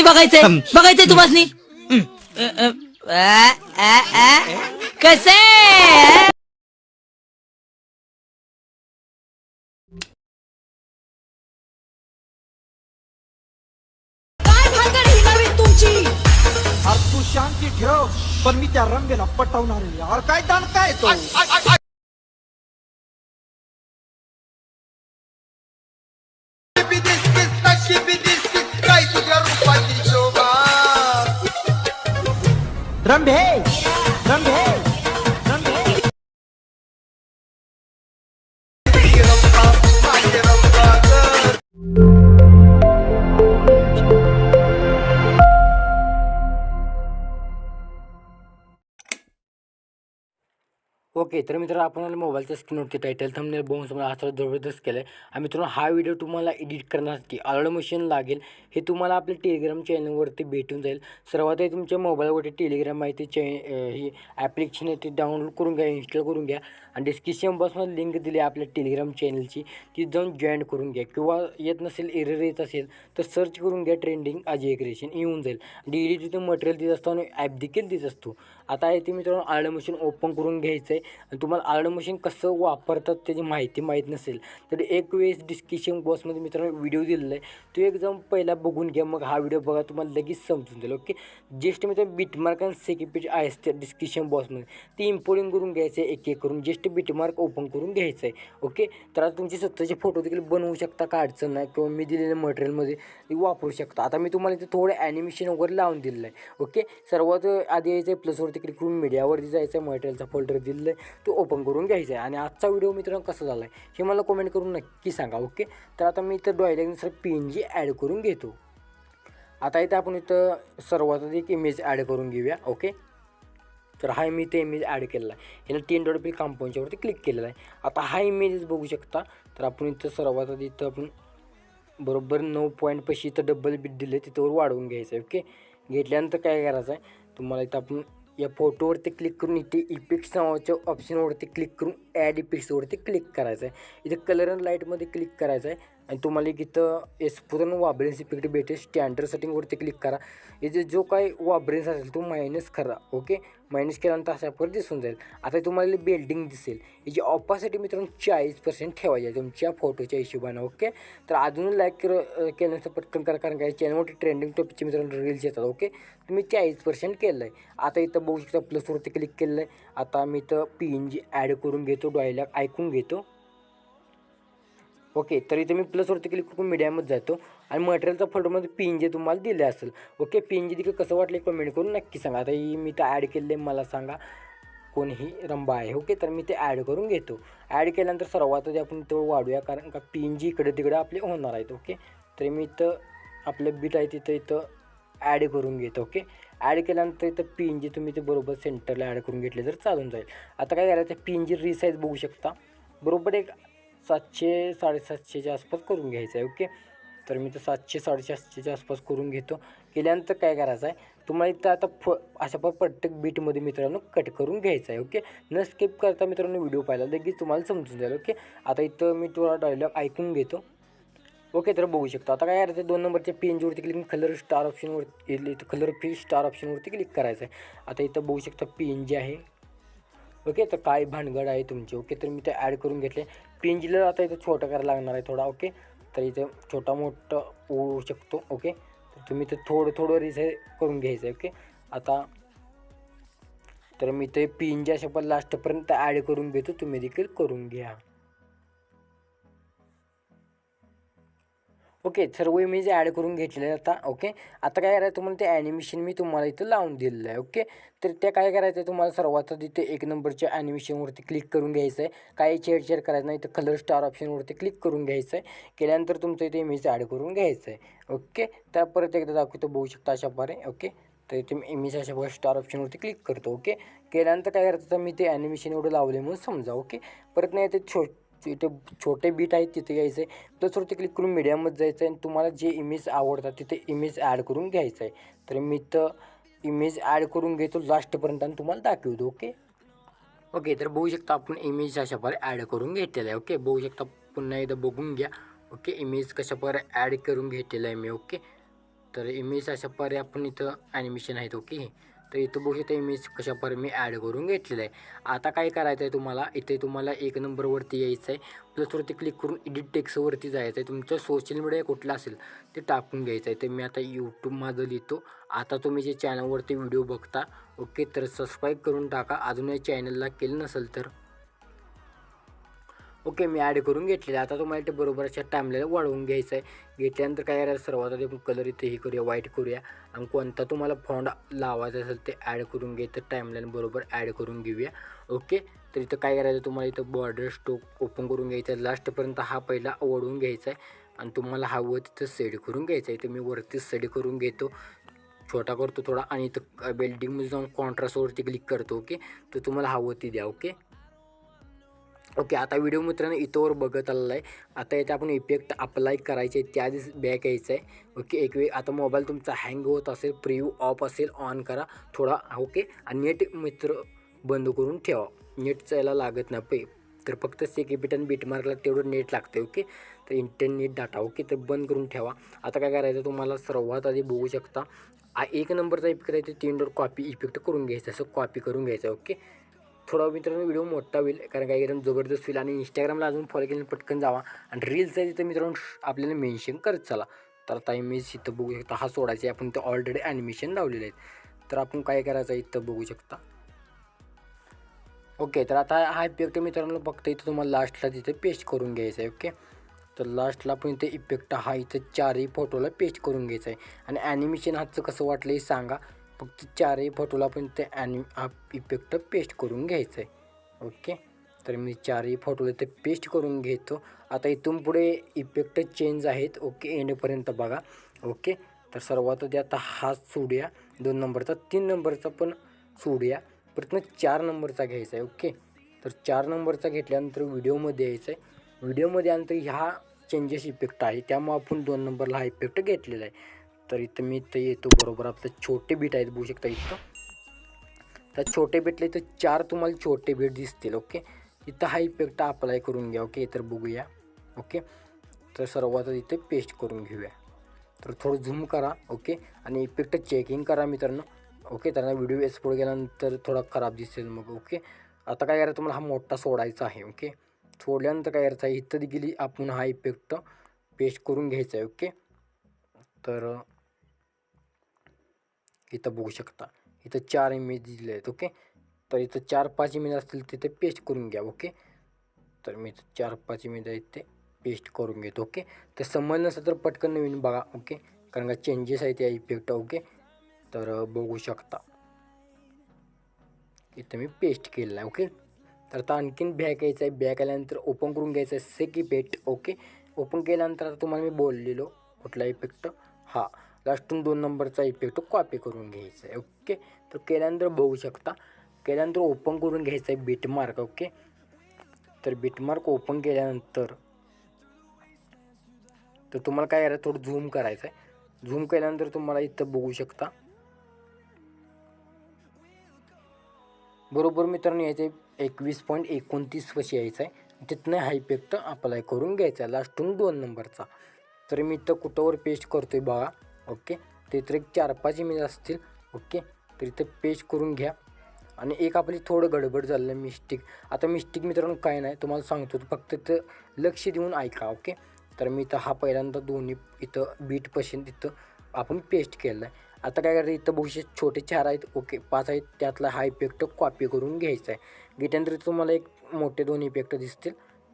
बघायचंय. बघायचंय तुम्हासनी कसे? तू शांती ठेव पण मी त्या रंगेला पटवणार आहे यार. काय दान काय तो? రండి ओके तर मित्र आपण मोबाईलच्या स्क्रीनवरती टायटल थंबनेल बघून समजा हा जबरदस्त केलं आहे आणि मित्रांनो हा व्हिडिओ तुम्हाला एडिट करण्यासाठी अलर्ट मशीन लागेल. हे तुम्हाला आपल्या टेलिग्राम चॅनलवरती भेटून जाईल. सर्वात आधी तुमच्या मोबाईलवरती टेलिग्राम आहे ते ही ॲप्लिकेशन आहे ती डाउनलोड करून घ्या इन्स्टॉल करून घ्या. आणि डिस्क्रिप्शन बॉक्समध्ये लिंक दिली आहे आपल्या टेलिग्राम चॅनलची ती जाऊन जॉईन करून घ्या. किंवा येत नसेल एरर येत असेल तर सर्च करून घ्या ट्रेंडिंग अजय क्रिएशन येऊन जाईल. डी डी टी मटेरियल देत असतो आणि ॲप देखील देत असतो. आता आहे ते मित्रांनो आर्ड मशीन ओपन करून घ्यायचं आहे आणि तुम्हाला आर्ड मशीन कसं वापरतात त्याची माहिती माहीत नसेल तर एक वेळेस डिस्क्रिप्शन बॉक्समध्ये मित्रांनो व्हिडिओ दिलेला आहे. तो एक जाऊन पहिला बघून घ्या मग हा व्हिडिओ बघा तुम्हाला लगेच समजून जाईल ओके ज्येष्ठ मित्रांनो बिटमार्क आणि सेक्युरिटी आहे त्या डिस्क्रिप्शन बॉक्समध्ये ती इम्पोर्टिंग करून घ्यायचं आहे एक एक करून. ज्येष्ठ बिटमार्क ओपन करून घ्यायचं आहे ओके तर आता तुमचे स्वतःचे फोटो देखील बनवू शकता का अडचण नाही किंवा मी दिलेल्या मटेरियलमध्ये वापरू शकता. आता मी तुम्हाला इथे थोडं ॲनिमेशन वगैरे लावून दिलेलं आहे ओके सर्वात आधी यायचं आहे प्लसवरती क्लिक करून मीडियावरती जायचं आहे मटेरियलचा फोल्डर दिलेलं आहे तो ओपन करून घ्यायचा आहे आणि आजचा व्हिडिओ मित्रांनो कसा झाला आहे हे मला कमेंट करून नक्की सांगा ओके तर आता मी इथं डॉयलेनुसार पी एन जी ॲड करून घेतो. आता इथं आपण इथं सर्वात एक इमेज ॲड करून घेऊया ओके तर हा मी ते इमेज ॲड केलेला आहे. याला तीन डॉट पी कंपाऊंडच्यावरती क्लिक केलेला आहे. आता हा इमेजेस बघू शकता तर आपण इथं सर्वात आधी इथं आपण बरोबर नऊ पॉईंट पैसे इथं डबल बिट दिले तिथंवर वाढवून घ्यायचं आहे ओके घेतल्यानंतर काय करायचं आहे तुम्हाला इथं आपण या फोटोवरती क्लिक करून इथे इफेक्ट्स नावाच्या ऑप्शनवरती क्लिक करून ॲड इफेक्ट्सवरती क्लिक करायचं आहे इथे कलर अँड लाईटमध्ये क्लिक करायचं आहे आणि तुम्हाला एक इथं एस पूर्ण वाबरेन्स इफेक्ट भेटेल. स्टँडर्ड सेटिंगवरती क्लिक करा. इथे जो काय वाबरेन्स असेल तो मायनस करा ओके मायनस केल्यानंतर अशा प्रकारे दिसून जाईल. आता तुम्हाला बिल्डिंग दिसेल. याची ऑपासिटी मित्रांनो चाळीस पर्सेंट ठेवायची आहे तुमच्या फोटोच्या हिशोबानं ओके तर अजून लाईक कर केल्यानंतर पटकन करा कारण काय चॅनलवरती ट्रेंडिंग टॉपिकचे मित्रांनो रील्स येतात ओके तुम्ही चाळीस पर्सेंट केलं आहे आता इथं बघू शकता प्लसवरती क्लिक केलं आहे आता मी इथं पी एन जी ॲड करून घेतो डॉयलॉग ऐकून घेतो. ओके तर इथे मी प्लसवरती क्लिक करून मीडियामध्ये जातो. आणि मटेरियलचा फोटोमध्ये पी एन जी तुम्हाला दिले असेल ओके पी एन जी देखील कसं वाटलं कमेंट करून नक्की सांगा. आता ही मी तर ॲड केले मला सांगा कोणीही रंबा आहे ओके तर मी ते ॲड करून घेतो. ॲड केल्यानंतर सर्वात आधी आपण तो वाढूया कारण का पी एन जी इकडे तिकडे आपले होणार आहेत ओके तर मी इथं आपलं बीट आहे तिथं इथं ॲड करून घेतो ओके. ॲड केल्यानंतर इथं पी एन जी तुम्ही ते बरोबर सेंटरला ॲड करून घेतले तर चालून जाईल. आता काय करायचं पी एन जी रिसाईज बघू शकता. बरोबर एक सातशे साडेसातशेच्या आसपास करून घ्यायचं आहे ओके तर मी तर सातशे साडेसातशेच्या आसपास करून घेतो. केल्यानंतर काय करायचं आहे? तुम्हाला इथं आता फ अशा प्रत्येक बीटमध्ये मित्रांनो कट करून घ्यायचं आहे ओके न स्किप करता मित्रांनो व्हिडिओ पाहिला लगेच तुम्हाला समजून जाईल ओके आता इथं मी थोडा डायलॉग ऐकून घेतो. ओके तर बघू शकतो. आता काय करायचं दोन नंबरच्या पी एन जीवरती क्लिक कलर स्टार ऑप्शनवर इथं कलर फी स्टार ऑप्शनवरती क्लिक करायचं आहे. आता इथं बघू शकता पी एन जी आहे. ओके तर काय भानगड आहे तुमची ओके तर मी ते ॲड करून घेतले. पी आता इथं छोटं करायला लागणार आहे थोडा ओके? तर इथं छोटा मोठं होऊ शकतो ओके? तर तुम्ही ते थोडं थोडं रिसे करून घ्यायचं आहे ओके? आता तर मी ते पी जी अशा पण लास्टपर्यंत ॲड करून घेतो तुम्ही देखील करून घ्या. ओके सर्व इमेज ॲड करून घेतलेले आता ओके आता काय करायचं तुम्हाला ते ॲनिमेशन मी तुम्हाला इथं लावून दिलेलं आहे ओके तर त्या काय करायचं आहे तुम्हाला सर्वात तिथे एक नंबरच्या ॲनिमेशनवरती क्लिक करून घ्यायचं आहे काही छेडछाड करायचं नाही तर कलर स्टार ऑप्शनवरती क्लिक करून घ्यायचं आहे केल्यानंतर तुमचं इथे इमेज ॲड करून घ्यायचं आहे ओके त्या परत एकदा दाखवतो बघू शकता अशा पारे ओके तर इथे मी इमेज अशा प्रकारे स्टार ऑप्शनवरती क्लिक करतो ओके केल्यानंतर काय करायचं तर मी ते ॲनिमेशन एवढं लावले म्हणून समजा ओके परत नाही ते छो इथे छोटे बीट आहेत तिथे यायचं आहे प्लसवरती क्लिक करून मीडियामध्ये जायचं आहे आणि तुम्हाला जे इमेज आवडतात तिथे इमेज ॲड करून घ्यायचं आहे तर मी तर इमेज ॲड करून घेतो लास्टपर्यंत आणि तुम्हाला दाखवतो ओके ओके तर बघू शकता आपण इमेज अशा प्रकारे ॲड करून घेतलेलं आहे ओके बघू शकता पुन्हा एकदा बघून घ्या ओके इमेज कशा प्रकारे ॲड करून घेतलेलं आहे मी ओके तर इमेज अशा आपण इथं ॲनिमेशन आहेत ओके तर इथं बघू शकता इमेज कशा मी ॲड करून घेतलेलं आहे. आता काय करायचं आहे तुम्हाला? इथे तुम्हाला एक नंबरवरती यायचं आहे प्लसवरती क्लिक करून एडिट टेक्सवरती जायचं आहे तुमचं सोशल मीडिया कुठलं असेल ते टाकून घ्यायचं आहे तर मी आता यूट्यूब माझं लिहितो. आता तुम्ही जे चॅनलवरती व्हिडिओ बघता ओके तर सबस्क्राईब करून टाका. अजून या चॅनलला केलं नसेल तर. ओके मी ॲड करून घेतलेलं आता तुम्हाला ते बरोबर अशा टाईमला वाढवून घ्यायचं आहे घेतल्यानंतर काय करायचं? सर्वात आधी कलर इथे हे करूया व्हाईट करूया. आणि कोणता तुम्हाला फॉन्ड लावायचा असेल ते ॲड करून घ्यायचं टाईमलाईन बरोबर ॲड करून घेऊया. ओके? तर इथं काय करायचं? तुम्हाला इथं बॉर्डर स्टोक ओपन करून घ्यायचा आहे लास्टपर्यंत हा पहिला ओढून घ्यायचा आहे आणि तुम्हाला हवं तिथं सेड करून घ्यायचं आहे तर मी वरती सेड करून घेतो. छोटा करतो थोडा. आणि इथं बिल्डिंगमध्ये जाऊन कॉन्ट्रास्टवरती क्लिक करतो. ओके? तर तुम्हाला हवं ती द्या. ओके? ओके आता व्हिडिओ मित्रांनो इथंवर बघत आलेला आहे. आता याचे आपण इफेक्ट अप्लाय करायचे आहे त्याआधीच बॅक यायचं आहे ओके एक वेळ आता मोबाईल तुमचा हँग होत असेल प्रिव्ह्यू ऑफ असेल ऑन करा. थोडा ओके आणि नेट मित्र बंद करून ठेवा. नेटचं याला लागत नाही पे. तर फक्त सेकिपिट आणि बीटमार्कला तेवढं नेट लागते ओके. तर इंटरनेट डाटा ओके तर बंद करून ठेवा. आता काय करायचं तुम्हाला सर्वात आधी बघू शकता एक नंबरचा इफेक्ट करायचं तीन डोर कॉपी इफेक्ट करून घ्यायचं असं कॉपी करून घ्यायचं ओके. थोडा मित्रांनो व्हिडिओ मोठा होईल कारण काही एकदम जबरदस्त होईल. आणि इंस्टाग्रामला अजून फॉलो केलं पटकन जावा. आणि रील्स आहे तिथं मित्रांनो आपल्याला मेन्शन करत चला. तर आता इमेज इथं बघू शकता हा सोडायचा आहे. आपण ते ऑलरेडी ॲनिमेशन लावलेले आहेत तर आपण काय करायचं आहे इथं बघू शकता. ओके तर आता हा इफेक्ट मित्रांनो फक्त इथं तुम्हाला लास्टला तिथे पेस्ट करून घ्यायचा आहे ओके तर लास्टला पण इथे इफेक्ट हा इथं चारही फोटोला पेस्ट करून घ्यायचा आहे. आणि ॲनिमेशन हाचं कसं वाटलं हे सांगा. फक्त चारही फोटोला पण ते ॲनि हा इफेक्ट पेस्ट करून घ्यायचं आहे ओके तर मी चारही फोटोला ते पेस्ट करून घेतो. आता इथून पुढे इफेक्ट चेंज आहेत. ओके एंडपर्यंत बघा. ओके तर सर्वात आधी आता हा सोडूया. दोन नंबरचा तीन नंबरचा पण सोडूया. प्रथम चार नंबरचा घ्यायचा आहे. ओके तर चार नंबरचा घेतल्यानंतर व्हिडिओमध्ये यायचं आहे व्हिडिओमध्ये आल्यानंतर ह्या चेंजेस इफेक्ट आहे. त्यामुळे आपण दोन नंबरला हा इफेक्ट घेतलेला आहे. तर इथं मी इथं येतो बरोबर. आपलं छोटे बीट आहेत बघू शकता इथं. तर छोटे बीटले इथं चार तुम्हाला छोटे बीट दिसतील ओके? इथं हा इफेक्ट अप्लाय करून घ्या ओके? तर बघूया ओके? तर सर्वात इथे पेस्ट करून घेऊया. तर थोडं झूम करा ओके? आणि इफेक्ट चेकिंग करा मित्रांनो ओके? त्यांना व्हिडिओ एक्सपोर्ट केल्यानंतर थोडा खराब दिसेल मग ओके? आता काय करायचं तुम्हाला हा मोठा सोडायचा आहे ओके? सोडल्यानंतर काय करायचं आहे इथं देखील आपण हा इफेक्ट पेस्ट करून घ्यायचा आहे ओके? तर इथं बघू शकता. इथं चार इमेज दिले आहेत ओके तर इथं चार पाच इमेज असतील तिथे पेस्ट करून घ्या ओके तर मी इथं चार पाच इमेज आहेत ते पेस्ट करून घेतो ओके तर समजलं नसेल तर पटकन नवीन बघा ओके कारण का चेंजेस आहेत या इफेक्ट ओके तर बघू शकता. इथं मी पेस्ट केलेला आहे ओके तर आता आणखीन बॅक यायचं आहे. बॅक आल्यानंतर ओपन करून घ्यायचं आहे सेकी पेट ओके ओपन केल्यानंतर आता तुम्हाला मी बोललेलो कुठला इफेक्ट हा. लास्टून दोन नंबरचा इफेक्ट कॉपी करून घ्यायचा आहे ओके तर केल्यानंतर बघू शकता केल्यानंतर ओपन करून घ्यायचं आहे बीटमार्क ओके तर बीटमार्क ओपन केल्यानंतर तर तुम्हाला काय करायचं थोडं झूम करायचं आहे. झूम केल्यानंतर तुम्हाला इथं बघू शकता बरोबर मित्रांनो यायचं आहे एकवीस पॉईंट एकोणतीस वर्ष यायचं आहे. तिथनं हा इफेक्ट अप्लाय करून घ्यायचा आहे लास्टून दोन नंबरचा. तर मी इथं कुठंवर पेस्ट करतो आहे बघा. ओके? तिथं एक चार पाच इमेज असतील. ओके? तर इथं पेज करून घ्या. आणि एक आपली थोडं गडबड झालं मिस्टेक आता मिस्टेक मित्रांनो काय नाही तुम्हाला सांगतो. फक्त इथं लक्ष देऊन ऐका ओके? तर मी इथं हा पहिल्यांदा दोन्ही इथं बीट पशीन तिथं आपण पेस्ट केलं आहे आता काय करायचं इथं बहुशे छोटे चार आहेत ओके? पाच आहेत त्यातला हा इफेक्ट कॉपी करून घ्यायचा आहे. घेतल्यानंतर तुम्हाला एक मोठे दोन इफेक्ट दिसतील.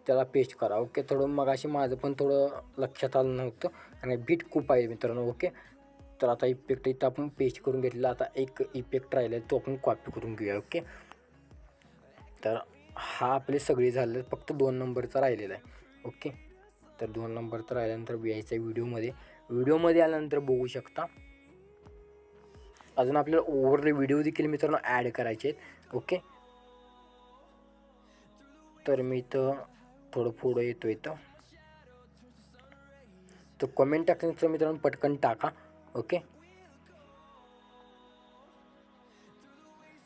त्याला पेस्ट करा ओके थोडं मग अशी माझं पण थोडं लक्षात आलं नव्हतं. आणि बीट खूप आहे मित्रांनो ओके तर आता इफेक्ट इथं आपण पेस्ट करून घेतलेला आता एक इफेक्ट राहिला आहे तो आपण कॉपी करून घेऊया ओके तर हा आपले सगळे झाले फक्त दोन नंबरचा राहिलेला आहे ओके तर दोन नंबरचा राहिल्यानंतर यायचा आहे व्हिडिओमध्ये. व्हिडिओमध्ये आल्यानंतर बघू शकता अजून आपल्याला ओव्हरले व्हिडिओ देखील मित्रांनो ॲड करायचे आहेत ओके तर मी इथं थोडं पुढं येतो इथं. तर कमेंट टाकण्याचं मित्रांनो पटकन टाका ओके?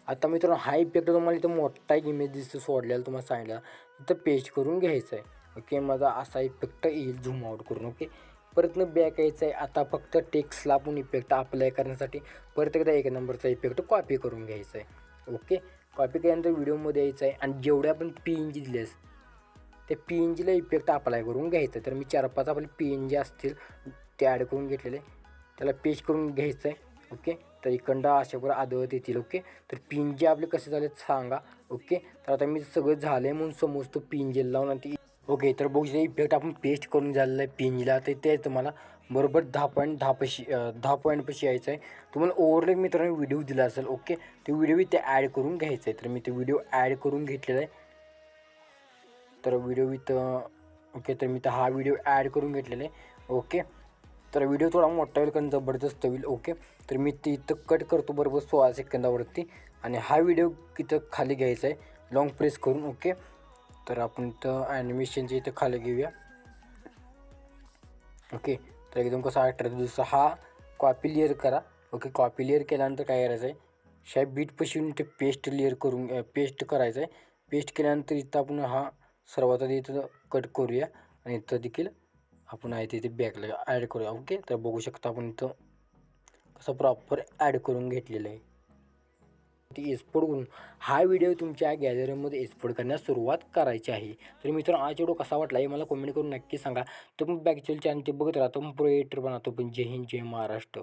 आता मित्रांनो हा इफेक्ट तुम्हाला इथं मोठा एक इमेज दिसतो सोडलेला तुम्हाला सांगितलं. इथं पेस्ट करून घ्यायचं आहे ओके? माझा असा इफेक्ट येईल झूम आउट करून ओके? परत न बॅक यायचं आहे आता फक्त टेक्स्टला आपण इफेक्ट अप्लाय करण्यासाठी परत एकदा एक नंबरचा इफेक्ट कॉपी करून घ्यायचा आहे ओके? कॉपी केल्यानंतर व्हिडिओमध्ये यायचं आहे आणि जेवढे आपण पी एन जी दिलेस ते पी एन जीला इफेक्ट अप्लाय करून घ्यायचं. तर मी चार पाच आपले पी एन जी असतील ते ॲड करून घेतलेले. त्याला पेस्ट करून घ्यायचं आहे ओके तर इकडं अशा आदळत येतील ओके तर पी एन जी आपले कसे झाले सांगा ओके तर आता मी सगळं झालं आहे म्हणून समजतो पिन जेल लावून आणि ती ओके तर बघू इफेक्ट आपण पेस्ट करून झालेलं आहे पिंजीला. तर ते तुम्हाला बरोबर दहा पॉईंट दहा पशी दहा पॉईंटपाशी यायचं आहे. तुम्हाला ओव्हरलेक मित्रांनो व्हिडिओ दिला असेल ओके ते व्हिडिओ ते ॲड करून घ्यायचं आहे तर मी ते व्हिडिओ ॲड करून घेतलेला आहे. तर व्हिडिओ विथ ओके तर मी तर हा व्हिडिओ ॲड करून घेतलेला आहे ओके. तर व्हिडिओ थोडा मोठा होईल कारण जबरदस्त होईल ओके. तर मी ते इथं कट करतो बरोबर सोळा सेकंदावरती. आणि हा व्हिडिओ इथं खाली घ्यायचा आहे. लॉंग प्रेस करून ओके. तर आपण इथं ॲनिमेशनच्या इथं खाली घेऊया. ओके. तर एकदम कसं अठरा दिवसा हा कॉपी लेअर करा. ओके कॉपी लेअर केल्यानंतर काय करायचं आहे? शाय बीटपाशी येऊन ते पेस्ट लेअर करून पेस्ट करायचं आहे. पेस्ट केल्यानंतर इथं आपण हा सर्वात आधी इथं कट करूया आणि इथं देखील आपण आहे तिथे बॅगला ॲड करूया ओके तर बघू शकता आपण इथं कसं प्रॉपर ॲड करून घेतलेलं आहे. ती एक्सपोर्ट करून हा व्हिडिओ तुमच्या गॅलरीमध्ये एक्सपोर्ट करण्यास सुरुवात करायची आहे. तर मित्रांनो आज व्हिडिओ कसा वाटला हे मला कमेंट करून नक्की सांगा. तुम्ही बॅक्च्युअल चॅनल ते बघत राहतो प्रोएटर बनवतो पण जय हिंद जय महाराष्ट्र.